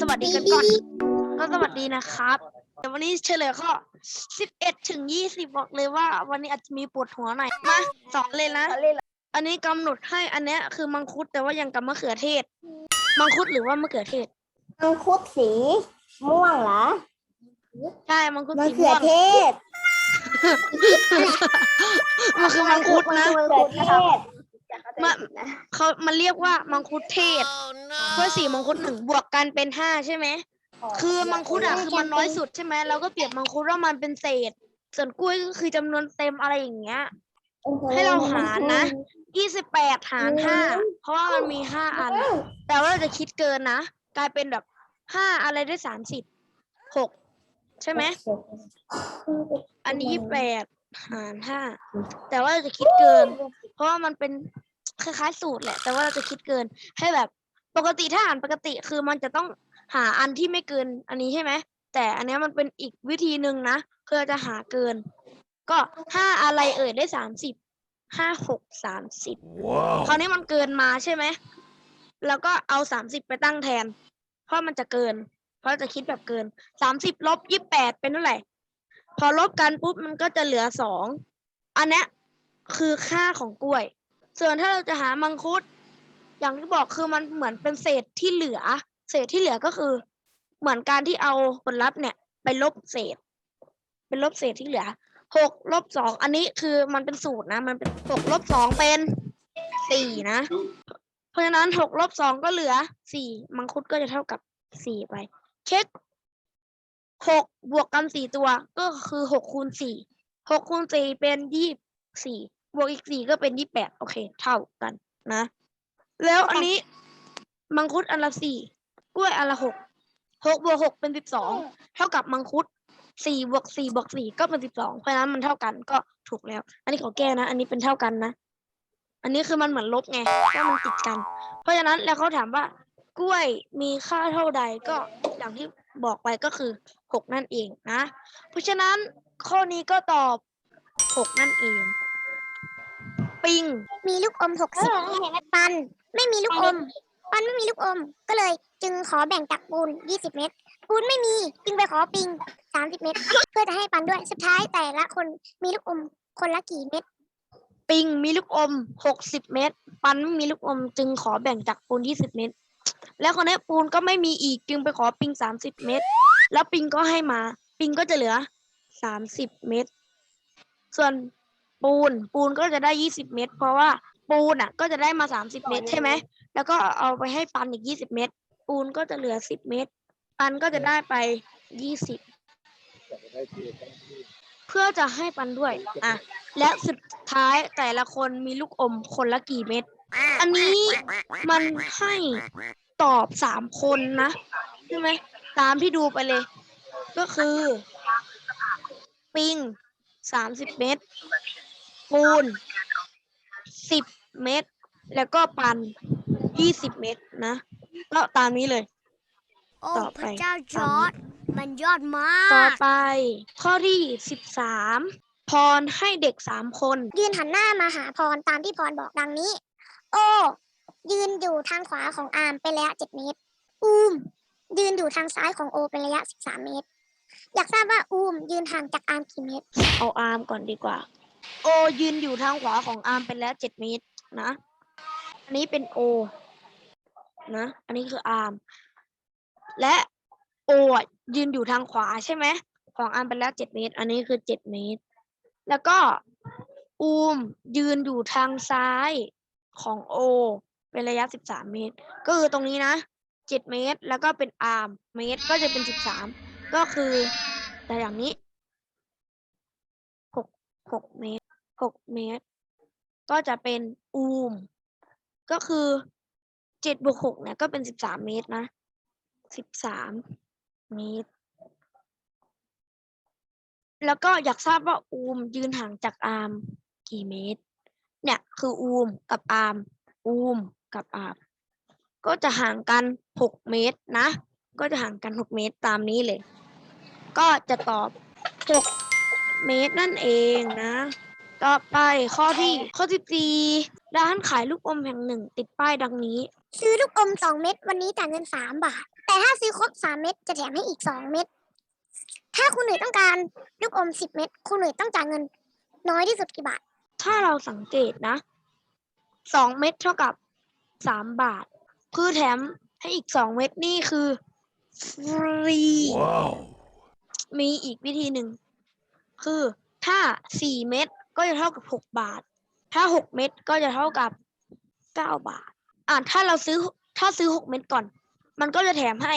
สวัสดีกันก่อน ก็สวัสดีนะครับเดี๋ยววันนี้เฉลยข้อ11 ถึง 20 บอกเลยว่า วันนี้อาจจะมีปวดหัวหน่อย มาสอนเลยนะ อันนี้กำหนดให้อันเนี้ยคือมังคุดแต่ว่ายังกับมะเขือเทศ มังคุดหรือว่ามะเขือเทศ มังคุดสีม่วงเหรอ ใช่ มังคุดมะสีเขืม่อวง เทศมันคือมังคุดนะมังคุดเทศ มาเขามันเรียกว่ามังคุดเทศเพราะสี่มังคุดหนึ่งบวกกันเป็นห้าใช่ไหมคือมังคุดอะคือมันน้อยสุดใช่ไหมเราก็เปรียบมังคุดว่ามันเป็นเศษ ส่วนกล้วยก็คือจำนวนเต็มอะไรอย่างเงี้ย ให้เราหารนะยี่สิบแปดหารห้าเพราะว่ามันมีห้าอัน แต่ว่าเราจะคิดเกินนะกลายเป็นแบบห้าอะไรได้สามสิบหกใช่ไหมอันนี้ยี่แปดหารห้าแต่ว่าเราจะคิดเกิน เพราะว่ามันเป็น คล้ายๆ สูตรแหละ แต่ว่าเราจะคิดเกินให้แบบปกติถ้าหารปกติคือมันจะต้องหาอันที่ไม่เกินอันนี้ใช่ไหมแต่อันเนี้ยมันเป็นอีกวิธีหนึ่งนะเพื่อจะหาเกิน ก็ห้าอะไรเอ่ยได้สามสิบห้าหกสามสิบคราวนี้มันเกินมาใช่ไหมแล้วก็เอาสามสิบไปตั้งแทน เพราะมันจะเกิน เพราะจะคิดแบบเกินสามสิบลบยี่แปดเป็นเท่าไหร่ พอลบกันปุ๊บมันก็จะเหลือสองอันเนี้ยคือค่าของกล้วย ส่วนถ้าเราจะหามังคุด อย่างที่บอกคือมันเหมือนเป็นเศษที่เหลือ เศษที่เหลือก็คือ เหมือนการที่เอาผลลัพธ์เนี่ย ไปลบเศษ เป็นลบเศษที่เหลือหกลบสองอันนี้คือมันเป็นสูตรนะ มันเป็นหกลบสองเป็นสี่นะ เพราะฉะนั้นหกลบสองก็เหลือสี่มังคุดก็จะเท่ากับสี่ไป เช็คหกบวกกันสี่ตัวก็คือหกคูณสี่หกคูณสี่เป็นยี่สี่ บวกอีกสี่ก็เป็นยี่แปดโอเค เท่ากันนะ แล้วอันนี้มังคุดอันละสี่กล้วยอันละหกหกบวกหกเป็นสิบสองเท่ากับมังคุดสี่บวกสี่บวกสี่ก็เป็นสิบสองเพราะฉะนั้นมันเท่ากันก็ถูกแล้ว อันนี้ขอแก้นะ อันนี้เป็นเท่ากันนะ อันนี้คือมันเหมือนลบไงว่ามันติดกัน เพราะฉะนั้นแล้วเขาถามว่ากล้วยมีค่าเท่าใดก็อย่างที่บอกไปก็คือหกนั่นเองนะ เพราะฉะนั้นข้อนี้ก็ตอบหกนั่นเอง ปิง มีลูกอมหกสิบปัน ไม่มีลูกอม ปันไม่มีลูกอม ก็เลย จึงขอแบ่งจากปูนยี่สิบเม็ดปูนไม่มี จึงไปขอปิงสามสิบเม็ดเพื่อจะให้ปันด้วย สุดท้ายแต่ละคนมีลูกอมคนละกี่เม็ด ปิงมีลูกอมหกสิบเม็ด ปันไม่มีลูกอม จึงขอแบ่งจากปูนยี่สิบเม็ดแล้วคนนี้ปูนก็ไม่มีอีก จึงไปขอปิงสามสิบเม็ด แล้วปิงก็ให้มา ปิงก็จะเหลือสามสิบเม็ด ส่วน ปูน ปูนก็จะได้ยี่สิบเม็ดเพราะว่าปูนอะ ก็จะได้มาสามสิบเม็ดใช่ไหมแล้วก็เอาไปให้ปันอีกยี่สิบเม็ดปูนก็จะเหลือสิบเม็ดปันก็จะได้ไปยี่สิบเพื่อจะให้ปันด้วยอะและสุดท้ายแต่ละคนมีลูกอมคนละกี่เม็ดอันนี้มันให้ตอบสามคนนะใช่ไหมตามที่ดูไปเลย ก็คือ ปิงสามสิบเม็ด ปูนสิบเม็ดแล้วก็ปันยี่สิบเม็ดนะก็ตามนี้เลย โอ้ต่อไป พระเจ้าจอร์ดมันยอดมาต่อก ไป ข้อที่สิบสามพรให้เด็กสามคน ยืนหันหน้ามาหาพรตามที่พรบอกดังนี้ โอ ยืนอยู่ทางขวาของอาร์มเป็นระยะเจ็ดเมตร อูม ยืนอยู่ทางซ้ายของโอเป็นระยะสิบสามเมตร อยากทราบว่าอูมยืนห่างจากอาร์มกี่เมตร เอาอาร์มก่อนดีกว่า โอยืนอยู่ทางขวาของอาร์มเป็นแล้วเจ็ดเมตรนะ อันนี้เป็นโอนะ อันนี้คืออาร์ม และโอยืนอยู่ทางขวาใช่ไหม ของอาร์มเป็นแล้วเจ็ดเมตร อันนี้คือเจ็ดเมตร แล้วก็อูมยืนอยู่ทางซ้ายของโอเป็นระยะสิบสามเมตร ก็คือตรงนี้นะเจ็ดเมตร แล้วก็เป็นอาร์มเมตรก็จะเป็นสิบสามก็คือแต่อย่างนี้ หกเมตรหกเมตร ก็จะเป็นอูม ก็คือเจ็ดบวกหกเนี่ยก็เป็นสิบสามเมตรนะสิบสามเมตร แล้วก็อยากทราบว่าอูมยืนห่างจากอาร์มกี่เมตร เนี่ยคืออูมกับอาร์มอูมกับอาร์มก็จะห่างกันหกเมตรนะ ก็จะห่างกันหกเมตรตามนี้เลย ก็จะตอบหก เมตรนั่นเองนะ ต่อไปข้อที่ข้อที่สี่ร้านขายลูกอมแห่งหนึ่ง ติดป้ายดังนี้ ซื้อลูกอมสองเม็ดวันนี้จ่ายเงินสามบาท แต่ถ้าซื้อครบสามเม็ดจะแถมให้อีกสองเม็ดถ้าคุณหนุ่ยต้องการลูกอมสิบเม็ดคุณหนุ่ยต้องจ่ายเงิน น้อยที่สุดกี่บาท ถ้าเราสังเกตนะสองเม็ดเท่ากับสามบาท คือแถมให้อีกสองเม็ดนี่คือฟรี Wow. มีอีกวิธีหนึ่ง คือถ้าสี่เม็ดก็จะเท่ากับหกบาท ถ้าหกเม็ดก็จะเท่ากับเก้าบาท อ่าถ้าเราซื้อถ้าซื้อหกเม็ดก่อน มันก็จะแถมให้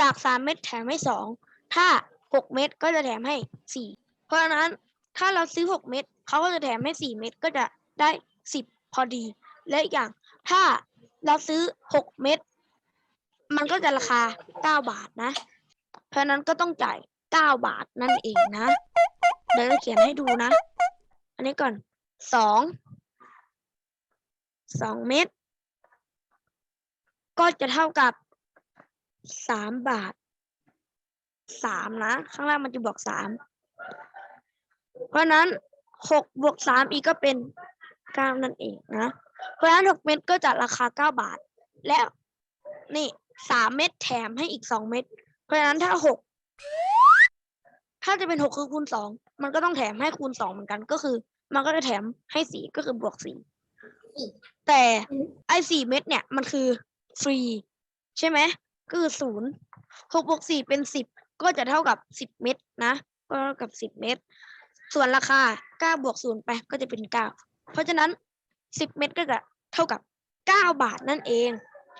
จากสามเม็ดแถมให้สองถ้าหกเม็ดก็จะแถมให้สี่เพราะฉะนั้นถ้าเราซื้อหกเม็ดเขาก็จะแถมให้สี่เม็ดก็จะได้สิบพอดี และอีกอย่างถ้าเราซื้อหกเม็ดมันก็จะราคาเก้าบาทนะ เพราะนั้นก็ต้องจ่าย ก้าบาทนั่นเองนะ เดี๋ยวจะเขียนให้ดูนะ อันนี้ก่อนสองสองเม็ดก็จะเท่ากับสามบาทสามนะ ข้างล่างมันจะบวกสามเพราะนั้นหกบวกสามอีกก็เป็นเก้านั่นเองนะ เพราะฉะนั้นหกเม็ดก็จะราคาเก้าบาท แล้วนี่สามเม็ดแถมให้อีกสองเม็ดเพราะฉะนั้นถ้าหก ถ้าจะเป็นหกคือคูณสองมันก็ต้องแถมให้คูณสองเหมือนกัน ก็คือ มันก็จะแถมให้สี่ก็คือบวกสี่แต่ไอ้สี่เม็ดเนี่ยมันคือฟรี ใช่ไหมก็คือศูนย์หกบวกสี่เป็นสิบก็จะเท่ากับสิบเม็ดนะก็เท่ากับสิบเม็ดส่วนราคาเก้าบวกศูนย์ไปก็จะเป็นเก้าเพราะฉะนั้นสิบเม็ดก็จะเท่ากับเก้าบาทนั่นเอง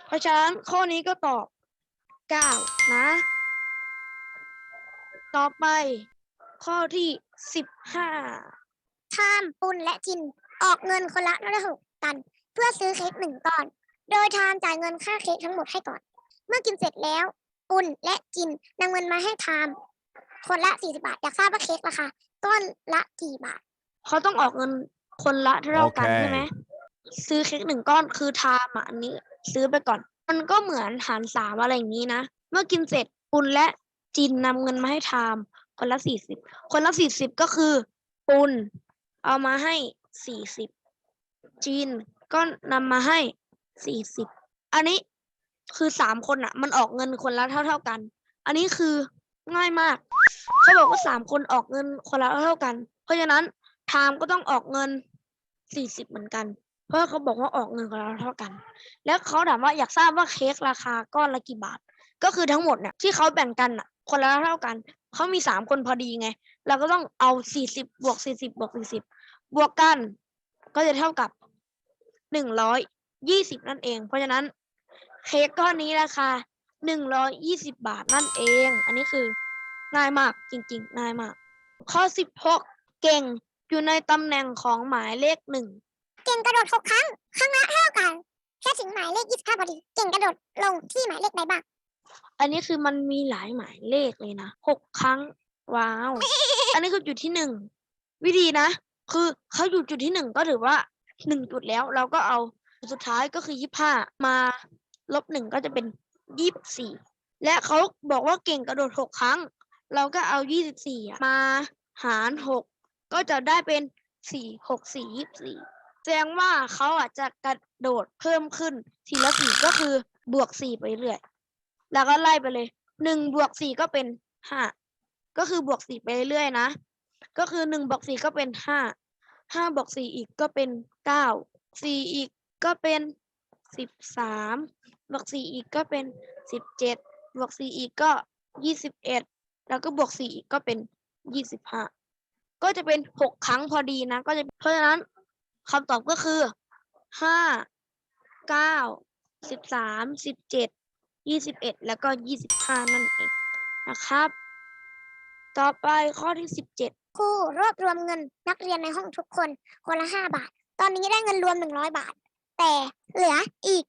เพราะฉะนั้นข้อนี้ก็ตอบเก้านะ ต่อไป ข้อที่สิบห้าทามปุนและจินออกเงินคนละระหกตัน เพื่อซื้อเค้กหนึ่งก้อน โดยทามจ่ายเงินค่าเค้กทั้งหมดให้ก่อน เมื่อกินเสร็จแล้วปุนและจินนำเงินมาให้ทามคนละสี่สิบาท อยากทราบว่าเค้กราคาก้อนละกี่บาท เขาต้องออกเงินคนละเท่ากันโอเคใช่ไหมซื้อเค้กหนึ่งก้อนคือไทามอะอันนี้ ซื้อไปก่อน มันก็เหมือนหารสามอะไรอย่างนี้นะ เมื่อกินเสร็จปุนและ จินนำเงินมาให้ไทามคนละสี่สิบคนละสี่สิบก็คือปุนเอามาให้สี่สิบจีนก็นำมาให้สี่สิบอันนี้คือสามคนอะ มันออกเงินคนละเท่าเท่ากัน อันนี้คือง่ายมากเขาบอกว่าสามคนออกเงินคนละเท่าเท่ากัน เพราะฉะนั้นไทม์ก็ต้องออกเงินสี่สิบเหมือนกัน เพราะเขาบอกว่าออกเงินคนละเท่ากัน แล้วเขาถามว่าอยากทราบว่าเค้กราคาก้อนละกี่บาท ก็คือทั้งหมดเนี่ยที่เขาแบ่งกันอะ คนละเท่ากัน เขามีสามคนพอดีไง เราก็ต้องเอาสี่สิบบวกสี่สิบบวกสี่สิบบวกกัน ก็จะเท่ากับหนึ่งร้อยยี่สิบนั่นเอง เพราะฉะนั้นเค้กก้อนนี้ราคาหนึ่งร้อยยี่สิบบาทนั่นเอง อันนี้คือง่ายมากจริงๆ ง่ายมาก ข้อสิบหกเก่งอยู่ในตำแหน่งของหมายเลขหนึ่งเก่งกระโดดหกครั้ง ครั้งละเท่ากันแค่ถึงหมายเลขยี่สิบห้าพอดี เก่งกระโดดลงที่หมายเลขใดบ้าง อันนี้คือมันมีหลายหมายเลขเลยนะหกครั้ง ว้าว อันนี้คือจุดที่หนึ่งวิธีนะ คือเขาอยู่จุดที่หนึ่งก็ถือว่าหนึ่งจุดแล้ว เราก็เอาจุดสุดท้ายก็คือยี่ห้ามาลบหนึ่งก็จะเป็นยี่สิบสี่และเขาบอกว่าเก่งกระโดดหกครั้ง เราก็เอายี่สิบสี่มาหารหกก็จะได้เป็นสี่หกสี่ยี่สิบสี่แสดงว่าเขาอาจจะกระโดดเพิ่มขึ้นทีละสี่ก็คือบวกสี่ไปเรื่อย แล้วก็ไล่ไปเลยหนึ่งบวกสี่ก็เป็นห้าก็คือบวกสี่ไปเรื่อยๆนะ ก็คือหนึ่งบวกสี่ก็เป็นห้าห้าบวกสี่อีกก็เป็นเก้าสี่อีกก็เป็นสิบสามบวกสี่อีกก็เป็นสิบเจ็ดบวกสี่อีกก็ยี่สิบเอ็ดแล้วก็บวกสี่อีกก็เป็นยี่สิบห้าก็จะเป็นหกครั้งพอดีนะ ก็จะเพราะฉะนั้นคำตอบก็คือห้าเก้าสิบสามสิบเจ็ด ยี่สิบเอ็ดแล้วก็ยี่สิบห้านั่นเองนะครับ ต่อไปข้อที่สิบเจ็ดครูรวบรวมเงินนักเรียนในห้องทุกคนคนละห้าบาท ตอนนี้ได้เงินรวมหนึ่งร้อยบาท แต่เหลืออีก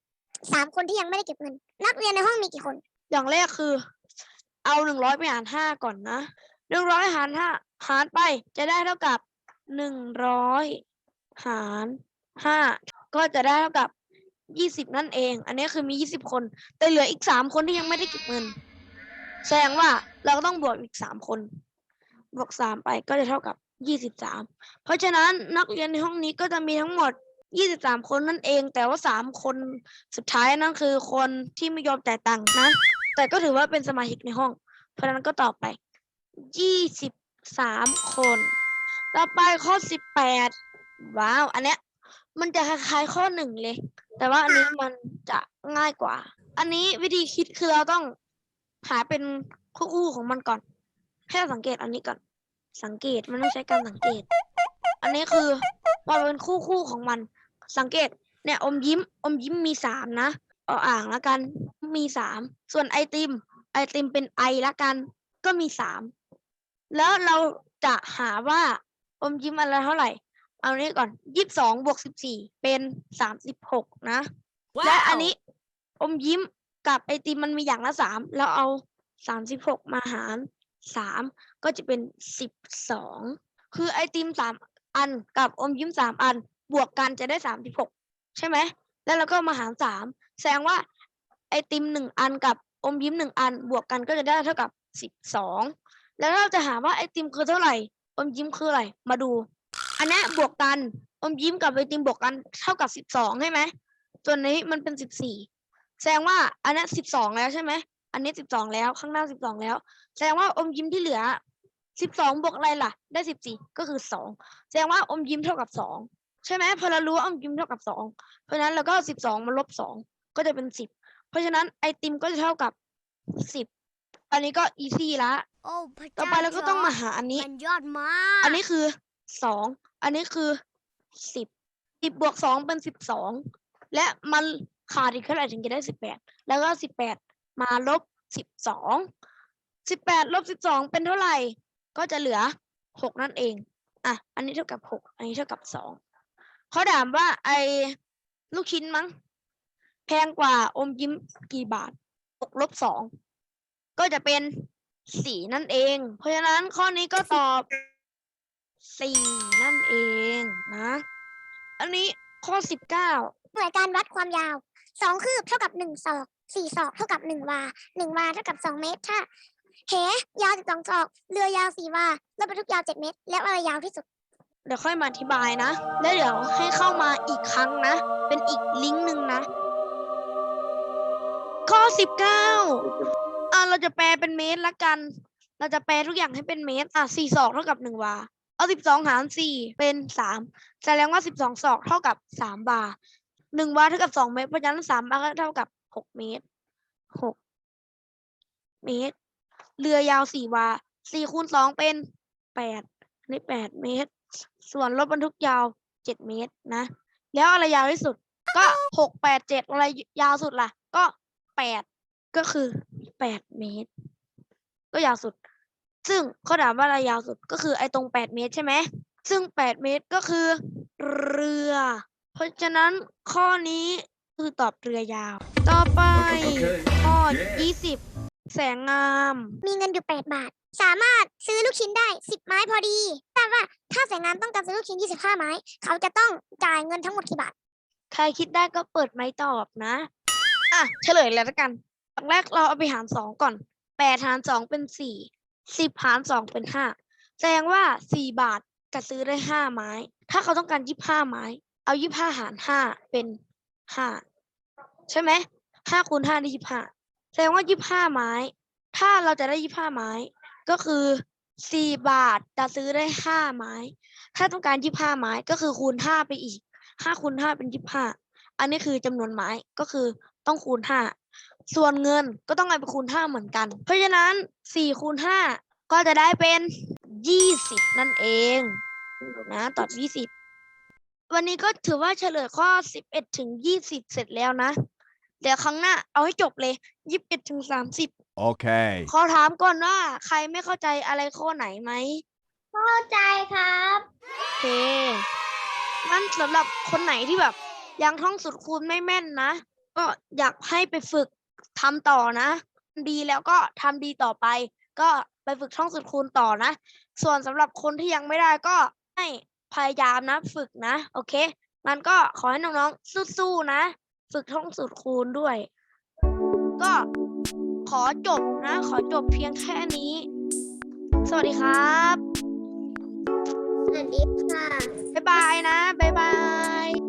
สามคนที่ยังไม่ได้เก็บเงิน นักเรียนในห้องมีกี่คน อย่างแรกคือ เอาหนึ่งร้อยไปหารห้าก่อนนะหนึ่งร้อยหารห้าหารไปจะได้เท่ากับหนึ่งร้อยหารห้าก็จะได้เท่ากับ ยี่สิบนั่นเอง อันนี้คือมียี่สิบคน แต่เหลืออีกสามคนที่ยังไม่ได้เก็บเงิน แสดงว่าเราก็ต้องบวกอีกสามคน บวกสามไปก็จะเท่ากับยี่สิบสามเพราะฉะนั้นนักเรียนในห้องนี้ก็จะมีทั้งหมดยี่สิบสามคนนั่นเอง แต่ว่าสามคนสุดท้ายนั่นคือคนที่ไม่ยอมจ่ายตังค์นะ แต่ก็ถือว่าเป็นสมาชิกในห้อง เพราะฉะนั้นก็ตอบไปยี่สิบสามคน ต่อไปข้อสิบแปดว้าว อันเนี้ย มันจะคล้ายๆข้อหนึ่งเลย แต่ว่าอันนี้มันจะง่ายกว่า อันนี้วิธีคิดคือเราต้องหาเป็นคู่ๆของมันก่อนให้เราสังเกตอันนี้ก่อน สังเกตมันต้องใช้การสังเกต อันนี้คือมันเป็นคู่คู่ของมัน สังเกต เนี่ยอมยิ้ม อมยิ้มมีสามนะเอาอ่างละกัน มีสาม ส่วนไอติม ไอติมเป็นไอละกัน ก็มีสาม แล้วเราจะหาว่าอมยิ้มอะไรเท่าไหร่ เอานี้ก่อนยี่สิบสองบวกสิบสี่เป็นสามสิบหกนะและอันนี้อมยิ้มกับไอติมมันมีอย่างละสามแล้วเอาสามสิบหกมาหารสามก็จะเป็นสิบสองคือไอติมสามอันกับอมยิ้มสามอัน บวกกันจะได้สามสิบหกใช่ไหม แล้วเราก็มาหารสามแสดงว่าไอติมหนึ่งอันกับอมยิ้มหนึ่งอัน บวกกันก็จะได้เท่ากับสิบสองแล้วเราจะหาว่าไอติมคือเท่าไหร่อมยิ้มคืออะไรมาดู อันเนี้ยบวกกันอมยิ้มกับไอติมบวกกันเท่ากับสิบสองใช่ไหมส่วนนี้มันเป็นสิบสี่แสดงว่าอันนี้สิบสองแล้วใช่ไหมอันนี้สิบสองแล้วข้างหน้าสิบสองแล้ว แสดงว่าอมยิ้มที่เหลือสิบสองบวกอะไรล่ะ ได้สิบสี่ก็คือสองแสดงว่าอมยิ้มเท่ากับสองใช่ไหมพอเรารู้ว่าอมยิ้มเท่ากับสองเพราะฉะนั้นเราก็สิบสองมาลบสองก็จะเป็นสิบเพราะฉะนั้นไอติมก็จะเท่ากับสิบอันนี้ก็อีซี่ละโอ้พระต่อเจ้าไปเราก็ต้องมาหาอันนี้ มันยอดมาก อันนี้คือ สองอันนี้คือสิบสิบบวกสองเป็นสิบสองและมันขาดอีกเท่าไหร่ถึงจะได้สิบแปดแล้วก็สิบแปดมาลบสิบสองสิบแปดลบสิบสองเป็นเท่าไหร่ ก็จะเหลือหกนั่นเองอะอันนี้เท่ากับหกอันนี้เท่ากับสองเขาถามว่าไอ้ลูกชิ้นมั้งแพงกว่าอมยิ้มกี่บาทหกลบสองก็จะเป็นสี่นั่นเอง เพราะฉะนั้นข้อนี้ก็ตอบ สี่นั่นเองนะ อันนี้ข้อสิบเก้าหน่วยการวัดความยาวสองคืบเท่ากับหนึ่งศอกสี่ศอกเท่ากับหนึ่งวาหนึ่งวาเท่ากับสองเมตรถ้าเหยาวสิบสองศอก เรือยาวสี่วารถบรรทุกยาวเจ็ดเมตร แล้วอะไรยาวที่สุด เดี๋ยวค่อยมาอธิบายนะ แล้วเดี๋ยวให้เข้ามาอีกครั้งนะ เป็นอีกลิงก์หนึ่งนะ ข้อสิบเก้าอ่าเราจะแปลเป็นเมตรละกัน เราจะแปลทุกอย่างให้เป็นเมตร อะสี่ศอกเท่ากับหนึ่งวา เอาสิบสองหารสี่เป็นสามแสดงว่าสิบสองศอกเท่ากับสามวาหนึ่งวาเท่ากับสองเมตรเพราะฉะนั้นสามวาก็เท่ากับหกเมตรหกเมตร เรือยาวสี่วาสี่คูณสองเป็นแปดนี่แปดเมตร ส่วนรถบรรทุกยาวเจ็ดเมตรนะ แล้วอะไรยาวที่สุด ก็หกแปดเจ็ดอะไรยาวสุดล่ะ ก็แปดก็คือแปดเมตร ก็ยาวสุด ซึ่งเขาถามว่าอะไรยาวสุดก็คือไอ้ตรงแปดเมตรใช่ไหม ซึ่งแปดเมตรก็คือ เรือ เพราะฉะนั้นข้อนี้คือตอบเรือยาว ต่อไปข้อยี่สิบแสงงาม มีเงินอยู่แปดบาท สามารถซื้อลูกชิ้นได้สิบไม้พอดีทราบว่าถ้าแสงงามต้องการซื้อลูกชิ้นยี่สิบห้าไม้ เขาจะต้องจ่ายเงินทั้งหมดกี่บาท ใครคิดได้ก็เปิดไม้ตอบนะ อะเฉลยเลยละกันตอนแรกเราเอาไปหารสองก่อนแปดหารสองเป็นสี่ สิบหารสองเป็นห้าแสดงว่าสี่บาทจะซื้อได้ห้าไม้ ถ้าเขาต้องการยี่ห้าไม้ เอายี่ห้าหารห้าเป็นห้าใช่ไหมห้าคูณห้าได้ยี่ห้าแสดงว่ายี่ห้าไม้ ถ้าเราจะได้ยี่ห้าไม้ ก็คือสี่บาทจะซื้อได้ห้าไม้ ถ้าต้องการยี่ห้าไม้ก็คือคูณห้าไปอีกห้าคูณห้าเป็นยี่ห้าอันนี้คือจำนวนไม้ก็คือต้องคูณห้า ส่วนเงินก็ต้องเอาไปคูณห้าเหมือนกัน เพราะฉะนั้นสี่คูณห้าก็จะได้เป็นยี่สิบนั่นเองดูนะตอบยี่สิบวันนี้ก็ถือว่าเฉลยข้อสิบเอ็ดถึงยี่สิบเสร็จแล้วนะ เดี๋ยวครั้งหน้าเอาให้จบเลยยี่สิบเอ็ดถึงสามสิบ Okay. ขอถามก่อนว่าใครไม่เข้าใจอะไรข้อไหนไหม เข้าใจครับ โอเคงั้นสำหรับคนไหนที่แบบยังท่องสูตรคูณไม่แม่นนะ ก็อยากให้ไปฝึก ทำต่อนะ ดีแล้วก็ทำดีต่อไป ก็ไปฝึกท่องสูตรคูณต่อนะ ส่วนสำหรับคนที่ยังไม่ได้ก็ให้พยายามนะ ฝึกนะ โอเคงั้นก็ขอให้น้องๆสู้ๆนะ ฝึกท่องสูตรคูณด้วย ก็ขอจบนะ ขอจบเพียงแค่นี้ สวัสดีครับ สวัสดีค่ะ บ๊ายบายนะ บ๊ายบาย